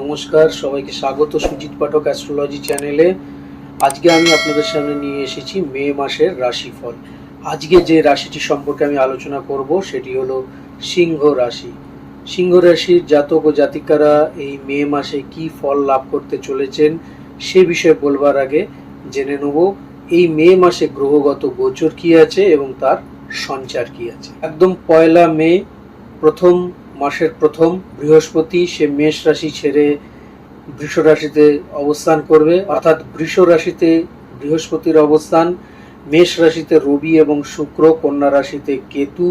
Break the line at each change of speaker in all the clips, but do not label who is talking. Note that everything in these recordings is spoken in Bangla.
নমস্কার, সবাইকে স্বাগত সুজিত পাঠক অ্যাস্ট্রোলজি চ্যানেলে আজকে আমি আপনাদের সামনে নিয়ে এসেছি মে মাসের রাশিফল। আজকে যে রাশিটি সম্পর্কে আমি আলোচনা করব সেটি হলো সিংহ রাশি। সিংহ রাশির জাতক ও জাতিকারা এই মে মাসে কি ফল লাভ করতে চলেছেন সে বিষয়ে বলবার আগে জেনে নেব, এই মে মাসে গ্রহগত গোচর কি আছে এবং তার সঞ্চার কি আছে? একদম পয়লা মে, প্রথম মাসের প্রথম বৃহস্পতি সে মেষ রাশি ছেড়ে বৃষ রাশিতে অবস্থান করবে। অর্থাৎ বৃষ রাশিতে বৃহস্পতির অবস্থান, মেষ রাশিতে রবি এবং শুক্র, কন্যা রাশিতে কেতু,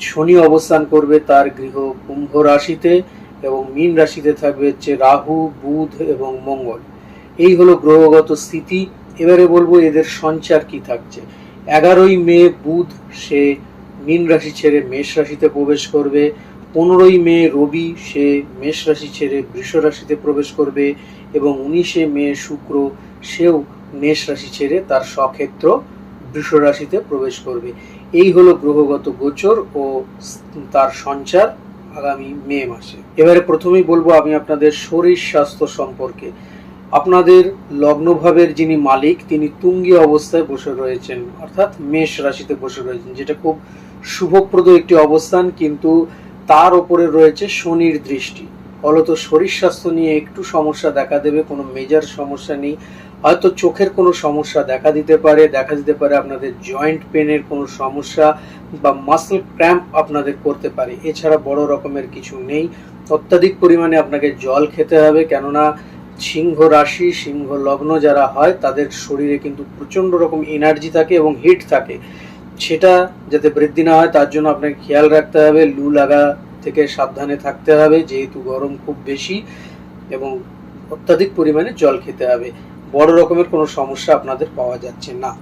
শনি অবস্থান করবে তার গৃহ কুম্ভ রাশিতে এবং মীন রাশিতে থাকবে হচ্ছে রাহু, বুধ এবং মঙ্গল। এই হলো গ্রহগত স্থিতি। এবারে বলব এদের সঞ্চার কি থাকছে। এগারোই মে বুধ সে মীন রাশি ছেড়ে মেষ রাশিতে প্রবেশ করবে। পনেরোই মে রবি সে মেষ রাশি ছেড়ে বৃষ রাশিতে প্রবেশ করবে এবং উনিশে মে শুক্র সেও মেষ রাশি ছেড়ে তার স্বক্ষেত্র বৃষ রাশিতে প্রবেশ করবে। এই হলো গ্রহগত গোচর ও তার সঞ্চার আগামী মে মাসে। এবারে প্রথমেই বলব আমি আপনাদের শরীর স্বাস্থ্য সম্পর্কে। আপনাদের লগ্নভাবের যিনি মালিক, তিনি তুঙ্গি অবস্থায় বসে রয়েছেন, অর্থাৎ মেষ রাশিতে বসে রয়েছেন, যেটা খুব শুভপ্রদ একটি অবস্থান, কিন্তু তার ওপরে রয়েছে শনির দৃষ্টি। ফলত শরীর স্বাস্থ্য নিয়ে একটু সমস্যা দেখা দেবে, কোনো মেজার সমস্যা নেই। হয়তো চোখের কোনো সমস্যা দেখা দিতে পারে, দেখা দিতে পারে আপনাদের জয়েন্ট পেনের কোনো সমস্যা বা মাসল ক্র্যাম্প আপনাদের করতে পারে। এছাড়া বড় রকমের কিছু নেই। অত্যাধিক পরিমাণে আপনাকে জল খেতে হবে, কেননা সিংহ রাশি, সিংহ লগ্ন যারা হয়, তাদের শরীরে কিন্তু প্রচণ্ড রকম এনার্জি থাকে এবং হিট থাকে। সেটা যাতে বৃদ্ধি না হয়, তার জন্য আপনাকে খেয়াল রাখতে হবে, লু লাগা থেকে সাবধানে থাকতে হবে, যেহেতু গরম খুব বেশি এবং অত্যাধিক পরিমাণে জল খেতে হবে। বড় রকমের কোনো সমস্যা আপনাদের পাওয়া যাচ্ছে না।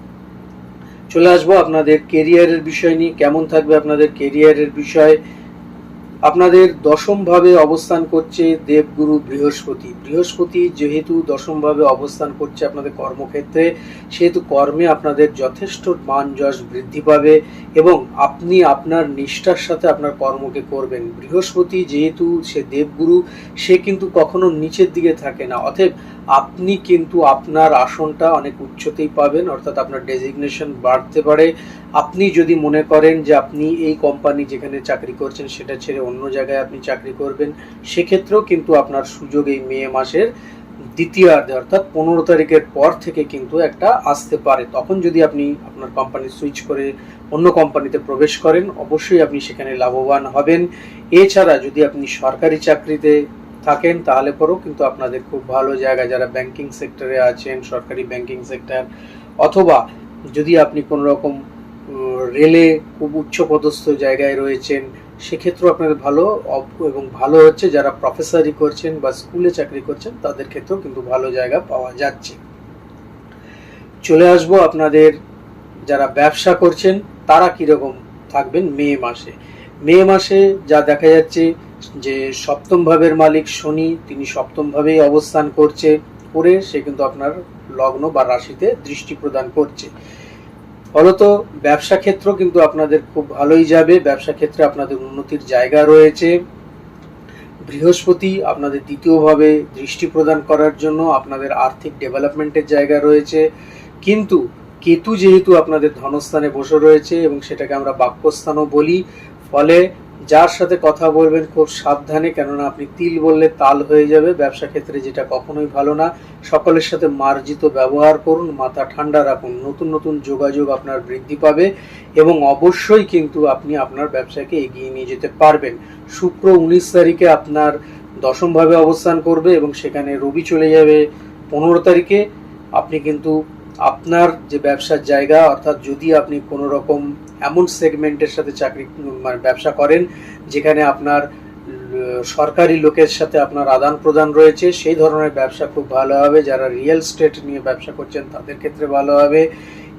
চলে আসব আপনাদের কেরিয়ারের বিষয় নিয়ে। কেমন থাকবে আপনাদের কেরিয়ারের বিষয়? আপনাদের দশম ভাবে অবস্থান করছে দেবগুরু বৃহস্পতি। বৃহস্পতি যেহেতু দশম ভাবে অবস্থান করছে আপনাদের কর্মক্ষেত্রে, সেহেতু কর্মে আপনাদের যথেষ্ট মান যশ বৃদ্ধি পাবে এবং আপনি আপনার নিষ্ঠার সাথে আপনার কর্মকে করবেন। বৃহস্পতি যেহেতু সে দেবগুরু, সে কিন্তু কখনো নিচের দিকে থাকে না। অতএব আপনি কিন্তু আপনার আসনটা অনেক উচ্চতেই পাবেন, অর্থাৎ আপনার ডেজিগনেশন বাড়তে পারে। আপনি যদি মনে করেন যে আপনি এই কোম্পানি যেখানে চাকরি করছেন সেটা ছেড়ে অন্য জায়গায় আপনি চাকরি করবেন, সেক্ষেত্রেও কিন্তু আপনার সুযোগ এই মে মাসের দ্বিতীয়ার্ধে অর্থাৎ পনেরো তারিখের পর থেকে কিন্তু একটা আসতে পারে। তখন যদি আপনি আপনার কোম্পানি সুইচ করে অন্য কোম্পানিতে প্রবেশ করেন, অবশ্যই আপনি সেখানে লাভবান হবেন। এছাড়া যদি আপনি সরকারি চাকরিতে থাকেন, তাহলে পরেও কিন্তু আপনাদের খুব ভালো জায়গা, যারা ব্যাংকিং সেক্টরে আছেন, সরকারি ব্যাংকিং সেক্টর অথবা যদি আপনি কোনো রকম রেলে খুব উচ্চপদস্থ জায়গায় রয়েছেন, সেক্ষেত্রেও আপনাদের ভালো এবং ভালো হচ্ছে যারা প্রফেসরি করছেন বা স্কুলে চাকরি করছেন, তাদের ক্ষেত্রেও কিন্তু ভালো জায়গা পাওয়া যাচ্ছে। চলে আসব আপনাদের যারা ব্যবসা করছেন, তারা কীরকম থাকবেন মে মাসে। মে মাসে যা দেখা যাচ্ছে যে সপ্তম ভাবের মালিক শনি, তিনি সপ্তম ভাবেই অবস্থান করছে, করে সে কিন্তু আপনার লগ্ন বা রাশিতে দৃষ্টি প্রদান করছে। ফলত ব্যবসা ক্ষেত্র কিন্তু আপনাদের খুব ভালোই যাবে। ব্যবসা ক্ষেত্রে আপনাদের উন্নতির জায়গা রয়েছে। বৃহস্পতি আপনাদের দ্বিতীয়ভাবে দৃষ্টি প্রদান করার জন্য আপনাদের আর্থিক ডেভেলপমেন্টের জায়গা রয়েছে। কিন্তু কেতু যেহেতু আপনাদের ধনস্থানে বসে রয়েছে এবং সেটাকে আমরা বাক্যস্থানও বলি, ফলে যার সাথে কথা বলবেন খুব সাবধানে, কেননা আপনি তিল বললে তাল হয়ে যাবে। ব্যবসা ক্ষেত্রে যেটা কখনোই ভালো না। সকলের সাথে মার্জিত ব্যবহার করুন, মাথা ঠান্ডা রাখুন, নতুন নতুন যোগাযোগ আপনার বৃদ্ধি পাবে এবং অবশ্যই কিন্তু আপনি আপনার ব্যবসাকে এগিয়ে নিয়ে যেতে পারবেন। শুক্র উনিশ তারিখে আপনার দশমভাবে অবস্থান করবে এবং সেখানে রবি চলে যাবে পনেরো তারিখে। আপনি কিন্তু আপনার যে ব্যবসার জায়গা, অর্থাৎ যদি আপনি কোনো রকম এমন সেগমেন্টের সাথে চাকরি মানে ব্যবসা করেন, যেখানে আপনার সরকারি লোকের সাথে আপনার আদান প্রদান রয়েছে, সেই ধরনের ব্যবসা খুব ভালো হবে। যারা রিয়েল স্টেট নিয়ে ব্যবসা করছেন, তাদের ক্ষেত্রে ভালো হবে।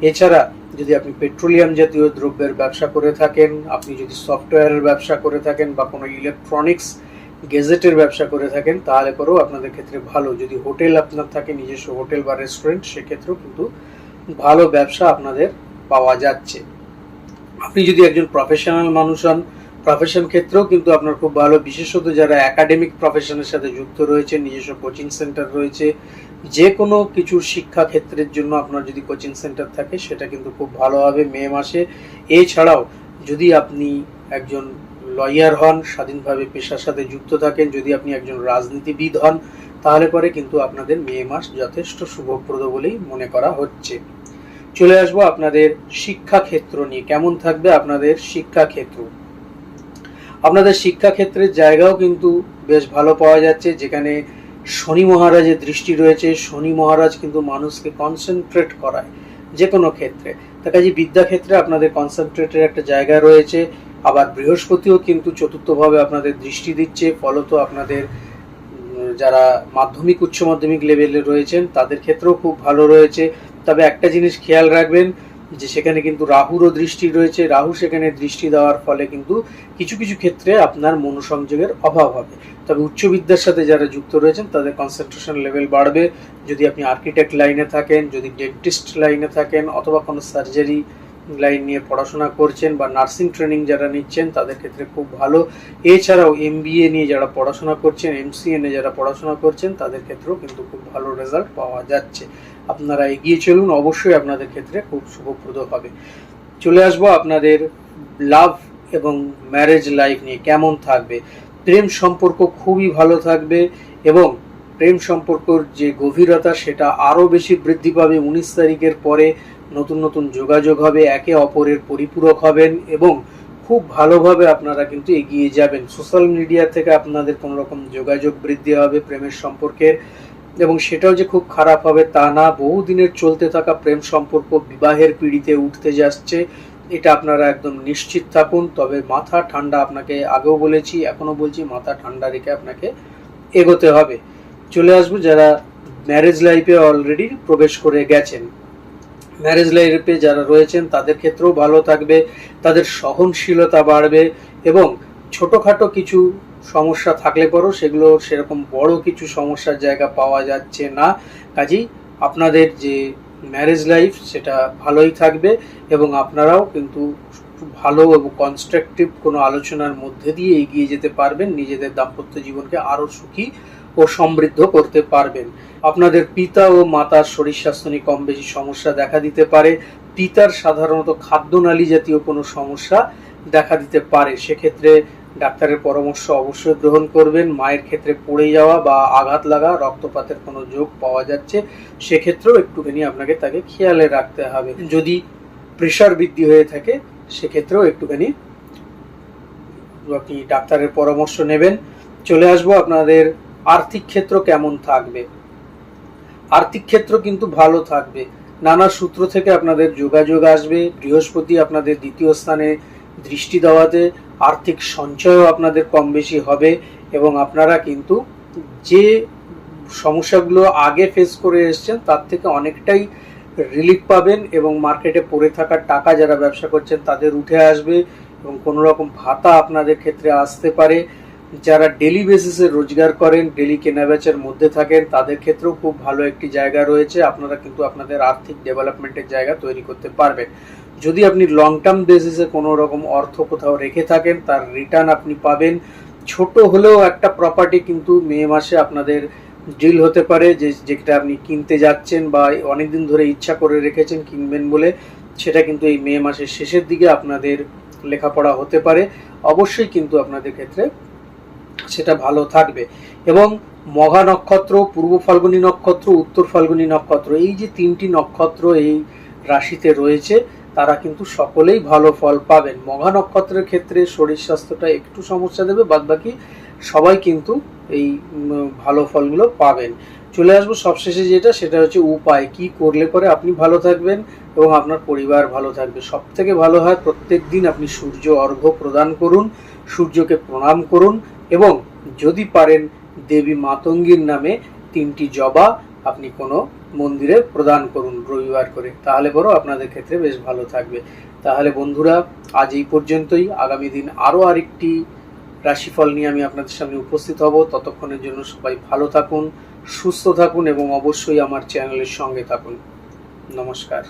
এছাড়া, যদি আপনি পেট্রোলিয়াম জাতীয় দ্রব্যের ব্যবসা করে থাকেন, আপনি যদি সফটওয়্যারের ব্যবসা করে থাকেন বা কোনো ইলেকট্রনিক্স গেজেটের ব্যবসা করে থাকেন, তাহলে পরেও আপনাদের ক্ষেত্রে ভালো। যদি হোটেল আপনার থাকে, নিজস্ব হোটেল বা রেস্টুরেন্ট, সেক্ষেত্রেও কিন্তু ভালো ব্যবসা আপনাদের পাওয়া যাচ্ছে। আপনি যদি একজন প্রফেশনাল মানুষ হন প্রফেশন ক্ষেত্রেও কিন্তু আপনার খুব ভালো। বিশেষত যারা একাডেমিক প্রফেশনের সাথে যুক্ত রয়েছে, নিজস্ব কোচিং সেন্টার রয়েছে যে কোনো কিছু শিক্ষা ক্ষেত্রের জন্য আপনার যদি কোচিং সেন্টার থাকে, সেটা কিন্তু খুব ভালো হবে মে মাসে। এছাড়াও যদি আপনি একজন লয়ার হন, স্বাধীনভাবে পেশার সাথে যুক্ত থাকেন, যদি আপনি একজন রাজনীতিবিদ হন, তাহলে পরে কিন্তু আপনাদের মে মাস যথেষ্ট শুভপ্রদ বলেই মনে করা হচ্ছে। চলে আসব আপনাদের শিক্ষা ক্ষেত্র নিয়ে। কেমন থাকবে আপনাদের শিক্ষা ক্ষেত্র আপনাদের শিক্ষা ক্ষেত্রের জায়গাও কিন্তু বেশ ভালো পাওয়া যাচ্ছে, যেখানে শনি মহারাজের দৃষ্টি রয়েছে। শনি মহারাজ কিন্তু মানুষকে কনসেন্ট্রেট করায় যে কোনো ক্ষেত্রে। তার কাজে বিদ্যাক্ষেত্রে আপনাদের কনসেন্ট্রেটের একটা জায়গা রয়েছে। আবার বৃহস্পতিও কিন্তু চতুর্থভাবে আপনাদের দৃষ্টি দিচ্ছে, ফলত আপনাদের যারা মাধ্যমিক, উচ্চ মাধ্যমিক লেভেলে রয়েছেন, তাদের ক্ষেত্রেও খুব ভালো রয়েছে। তবে একটা জিনিস খেয়াল রাখবেন, যে সেখানে কিন্তু রাহুরও দৃষ্টি রয়েছে। রাহু সেখানে দৃষ্টি দেওয়ার ফলে কিন্তু কিছু কিছু ক্ষেত্রে আপনার মনোসংযোগের অভাব হবে। তবে উচ্চ বিদ্যার সাথে যারা যুক্ত রয়েছেন, তাদের কনসেন্ট্রেশন লেভেল বাড়বে। যদি আপনি আর্কিটেক্ট লাইনে থাকেন, যদি ডেন্টিস্ট লাইনে থাকেন, অথবা কোনো সার্জারি লাইন নিয়ে পড়াশোনা করছেন বা নার্সিং ট্রেনিং যারা নিচ্ছেন, তাদের ক্ষেত্রে খুব ভালো। এছাড়াও এম নিয়ে যারা পড়াশোনা করছেন এমসিএ নিয়ে যারা পড়াশোনা করছেন, তাদের ক্ষেত্রেও কিন্তু খুব ভালো রেজাল্ট পাওয়া যাচ্ছে। আপনারা এগিয়ে চলুন, অবশ্যই আপনাদের ক্ষেত্রে খুব শুভপ্রদ হবে। চলে আসব আপনাদের লাভ এবং ম্যারেজ লাইফ নিয়ে, কেমন থাকবে? প্রেম সম্পর্ক খুবই ভালো থাকবে এবং প্রেম সম্পর্কর যে গভীরতা, সেটা আরও বেশি বৃদ্ধি পাবে। উনিশ তারিখের পরে নতুন নতুন যোগাযোগ হবে, একে অপরের পরিপূরক হবেন এবং খুব ভালোভাবে আপনারা কিন্তু এগিয়ে যাবেন। সোশ্যাল মিডিয়া থেকে আপনাদের কোনো রকম যোগাযোগ বৃদ্ধি হবে প্রেমের সম্পর্কে এবং সেটাও যে খুব খারাপ হবে তা না। বহুদিনের চলতে থাকা প্রেম সম্পর্ক বিবাহের পিড়িতে উঠতে যাচ্ছে, এটা আপনারা একদম নিশ্চিত থাকুন। তবে মাথা ঠান্ডা আপনাকে, আগেও বলেছি এখনও বলছি, মাথা ঠান্ডা রেখে আপনাকে এগোতে হবে। চলে আসব যারা ম্যারেজ লাইফে অলরেডি প্রবেশ করে গেছেন। ম্যারেজ লাইফে যারা রয়েছেন, তাদের ক্ষেত্রেও ভালো থাকবে, তাদের সহনশীলতা বাড়বে এবং ছোটোখাটো কিছু সমস্যা থাকলে পরও সেগুলো সেরকম বড় কিছু সমস্যার জায়গা পাওয়া যাচ্ছে না। কাজেই আপনাদের যে ম্যারেজ লাইফ সেটা ভালোই থাকবে এবং আপনারাও কিন্তু ভালো এবং কনস্ট্রাকটিভ কোনো আলোচনার মধ্যে দিয়ে এগিয়ে যেতে পারবেন, নিজেদের দাম্পত্য জীবনকে আরও সুখী ও সমৃদ্ধ করতে পারবেন। আপনাদের পিতা ও মাতার শরীর স্বাস্থ্য নিয়ে কম বেশি সমস্যা দেখা দিতে পারে। পিতার সাধারণত খাদ্যনালী জাতীয় কোনো সমস্যা দেখা দিতে পারে। সেক্ষেত্রে ডাক্তারের পরামর্শ অবশ্যই গ্রহণ করবেন। মায়ের ক্ষেত্রে পড়ে যাওয়া বা আঘাত লাগা, রক্তপাতের কোনো যোগ পাওয়া যাচ্ছে, সেক্ষেত্রেও একটুখানি আপনাকে তাকে খেয়ালে রাখতে হবে। যদি প্রেশার বৃদ্ধি হয়ে থাকে, সেক্ষেত্রেও একটুখানি আপনি ডাক্তারের পরামর্শ নেবেন। চলে আসব আপনাদের আর্থিক ক্ষেত্র কেমন থাকবে? আর্থিক ক্ষেত্র কিন্তু ভালো থাকবে। নানা সূত্র থেকে আপনাদের যোগাযোগ আসবে। বৃহস্পতি আপনাদের দ্বিতীয় স্থানে দৃষ্টি দেওয়াতে আর্থিক সঞ্চয়ও আপনাদের কম বেশি হবে এবং আপনারা কিন্তু যে সমস্যাগুলো আগে ফেস করে এসেছেন, তার থেকে অনেকটাই রিলিফ পাবেন এবং মার্কেটে পড়ে থাকা টাকা যারা ব্যবসা করছেন, তাদের উঠে আসবে এবং কোনো রকম ভাতা আপনাদের ক্ষেত্রে আসতে পারে। যারা ডেলি বেসিসে রোজগার করেন ডেলি কেনাবেচার মধ্যে থাকেন, তাদের ক্ষেত্রেও খুব ভালো একটি জায়গা রয়েছে। আপনারা কিন্তু আপনাদের আর্থিক ডেভেলপমেন্টের জায়গা তৈরি করতে পারবেন। যদি আপনি লং টার্ম বেসিসে কোনো রকম অর্থ কোথাও রেখে থাকেন, তার রিটার্ন আপনি পাবেন। ছোট হলেও একটা প্রপার্টি কিন্তু মে মাসে আপনাদের ডিল হতে পারে, যে যেটা আপনি কিনতে যাচ্ছেন বা অনেকদিন ধরে ইচ্ছা করে রেখেছেন কিনবেন বলে, সেটা কিন্তু এই মে মাসের শেষের দিকে আপনাদের লেখাপড়া হতে পারে। অবশ্যই কিন্তু আপনাদের ক্ষেত্রে সেটা ভালো থাকবে। এবং মঘা নক্ষত্র, পূর্ব ফাল্গুনী নক্ষত্র, উত্তর ফাল্গুনী নক্ষত্র, এই যে তিনটি নক্ষত্র এই রাশিতে রয়েছে, তারা কিন্তু সকলেই ভালো ফল পাবেন। মঘা নক্ষত্রের ক্ষেত্রে শরীর স্বাস্থ্যটা একটু সমস্যা দেবে, বাদবাকি সবাই কিন্তু এই ভালো ফলগুলো পাবেন। চলে আসব সবশেষে যেটা, সেটা হচ্ছে উপায়। কি করলে পরে আপনি ভালো থাকবেন এবং আপনার পরিবার ভালো থাকবে। সব থেকে ভালো হয় প্রত্যেক দিন আপনি সূর্য অর্ঘ্য প্রদান করুন, সূর্যকে প্রণাম করুন এবং যদি পারেন দেবী মাতঙ্গীর নামে তিনটি জবা আপনি কোনো মন্দিরে প্রদান করুন রবিবার করে। তাহলে বড় আপনাদের ক্ষেত্রে বেশ ভালো থাকবে। তাহলে বন্ধুরা, আজ এই পর্যন্তই। আগামী দিন আরও আরেকটি রাশিফল নিয়ে আমি আপনাদের সামনে উপস্থিত হব। ততক্ষণের জন্য সবাই ভালো থাকুন, সুস্থ থাকুন এবং অবশ্যই আমার চ্যানেলের সঙ্গে থাকুন। নমস্কার।